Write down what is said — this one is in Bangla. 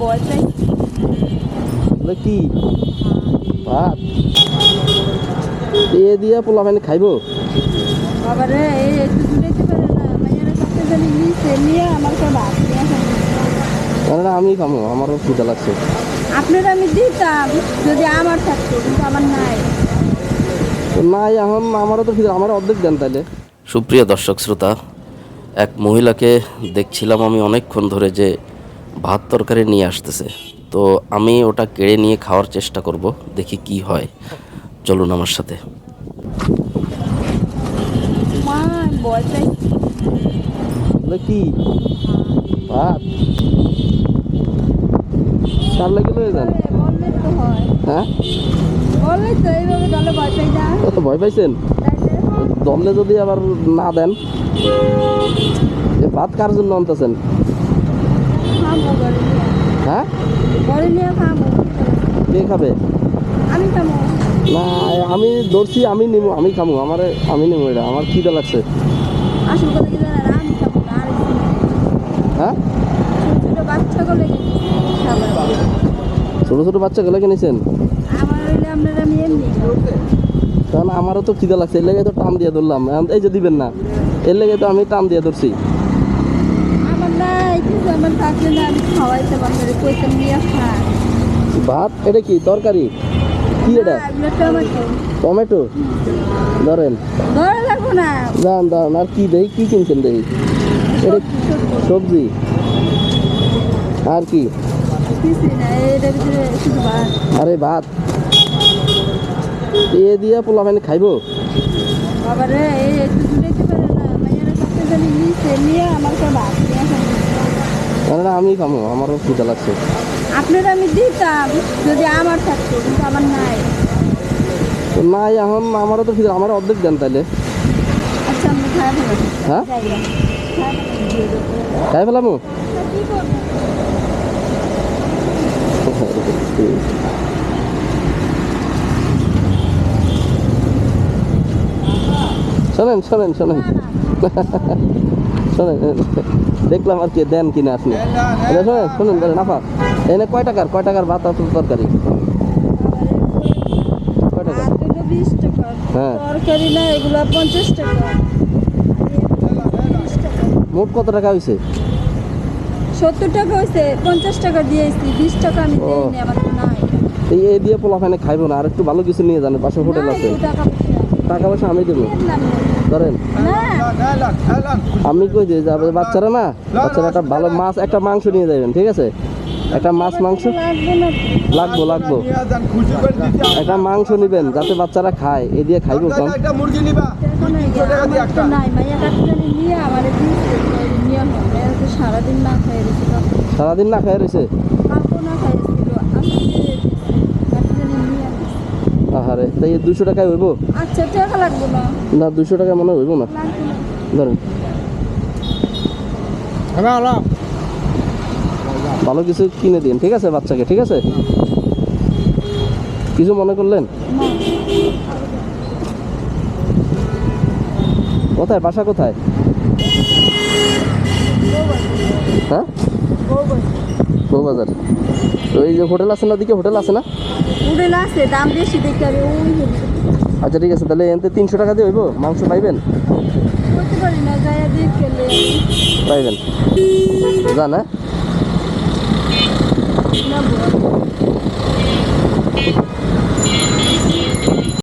পাই এগুলো কি? ভাত। এ দিয়া পোলা মানে খাইবো? বাবা রে এই একটু জুড়াইতে পারে না মাইয়ারা কাছে জানি নিচে নিয়ে আমার ভাত না আমি খামো আমারও খিদা লাগছে। আপনারা আমি দিতাম যদি আমার থাকতো কিন্তু আমার নাই। তো নাই এখন আমারও তো খিদা আমার অর্ধেক দেন তাইলে। সুপ্রিয় দর্শক শ্রোতা এক মহিলাকে দেখছিলাম আমি অনেকক্ষণ ধরে যে ভাত তরকারি নিয়ে আসতেছে। তো আমি ওটা কেড়ে নিয়ে খাওয়ার চেষ্টা করব দেখি কি হয়। চলুন আমার সাথে। কি? ভাত? কার লাগে লয়ে যান। বললে তো হয়। হ্যাঁ? বললে তো এইভাবে দলে ভয় পাইছেন? দমলে যদি আবার না দেন ভাত কার জন্য আনতেছেন খাব ঘরে নিয়ে হ্যাঁ ঘরে নিয়ে খাব। কে খাবে? আমি খাব। না আমি ধরছি আমি নিবো আমি খামো আমার আমি নিবো এটা আমার খিদা লাগছে। আসল কথা কি জানেন? আমি খাব আর হ্যাঁ? ছোট খাবার ছোটো ছোটো বাচ্চাগুলো কিনেছেন? আমার হইলে আপনারা আমি এমনি কারণ আমারও তো খিদা লাগছে এর লেগে তো টান দিয়ে ধরলাম। এই যে দিবেন না এর লেগে তো আমি টান দিয়ে ধরছি আমার নাই কিছু আমার থাকলে না আমি খাওয়াইতে পারব কইতাম নিয়ে খা ভাত? এটা কি? তরকারি? কি এটা? টমেটো। ধরেন। দাঁড়ান দাঁড়ান আর কি দেই? কি কিনছেন দেই? এটা সবজি আর কি? আরে ভাত? এ দিয়া পোলা মানে খাইবো? এই একটু পারে না। আমার কাছে ভাত না আমি খামো আমারও খিদা লাগছে। আপনারা আমি দিতাম যদি আমার থাকতো কিন্তু আমার নাই। নাই এখন আমারও তো খিদা আমার অর্ধেক দেন তাইলে। আচ্ছা আমি খাই হ্যাঁ? খাই ফেলামো। শোনেন শোনেন শোনেন। শোনেন দেখলাম আর কি দেন কিনা আপনি। শোনেন শোনেন দাঁড়ান, নাফা। এনে কয় টাকার কয় টাকার ভাত আর তরকারি? কয় টাকা হ্যাঁ। তরকারি না এগুলো পঞ্চাশ টাকা। মোট কত টাকা হয়েছে সত্তর টাকা হয়েছে পঞ্চাশ টাকা দিয়েছি বিশ টাকা আমি ও। আমার নাই। এই দিয়ে পোলা খাইবো না আর একটু ভালো কিছু নিয়ে যান পাশে হোটেল আছে। টাকা পয়সা আমি দেবো? ধরেন। আমি কই যে যাবে বাচ্চারা না? বাচ্চারা একটা ভালো মাছ একটা মাংস নিয়ে যাবেন ঠিক আছে? একটা মাছ মাংস? লাগবো লাগবো। একটা মাংস নিবেন যাতে বাচ্চারা খায়। এ দিয়ে খাইবো কম একটা মুরগি নিবা। এখন আহারে তাই দুশো টাকায় হইব? আচ্ছা টাকা লাগবে না। না দুশো টাকায় মনে হয় হইব না? ধরেন। ভালো কিছু কিনে দিন ঠিক আছে বাচ্চাকে ঠিক আছে? কিছু মনে করলেন? কোথায় বাসা কোথায়? হ্যাঁ? বউবাজার ওই যে হোটেল আছে না ওদিকে হোটেল আছে না? হোটেল আছে দাম বেশি দেখি আমি ওই আচ্ছা ঠিক আছে তাহলে এনতে তিনশো টাকা দিয়ে হইবো? মাংস পাইবেন? পাইবেন। যা হ্যাঁ। না Thank you.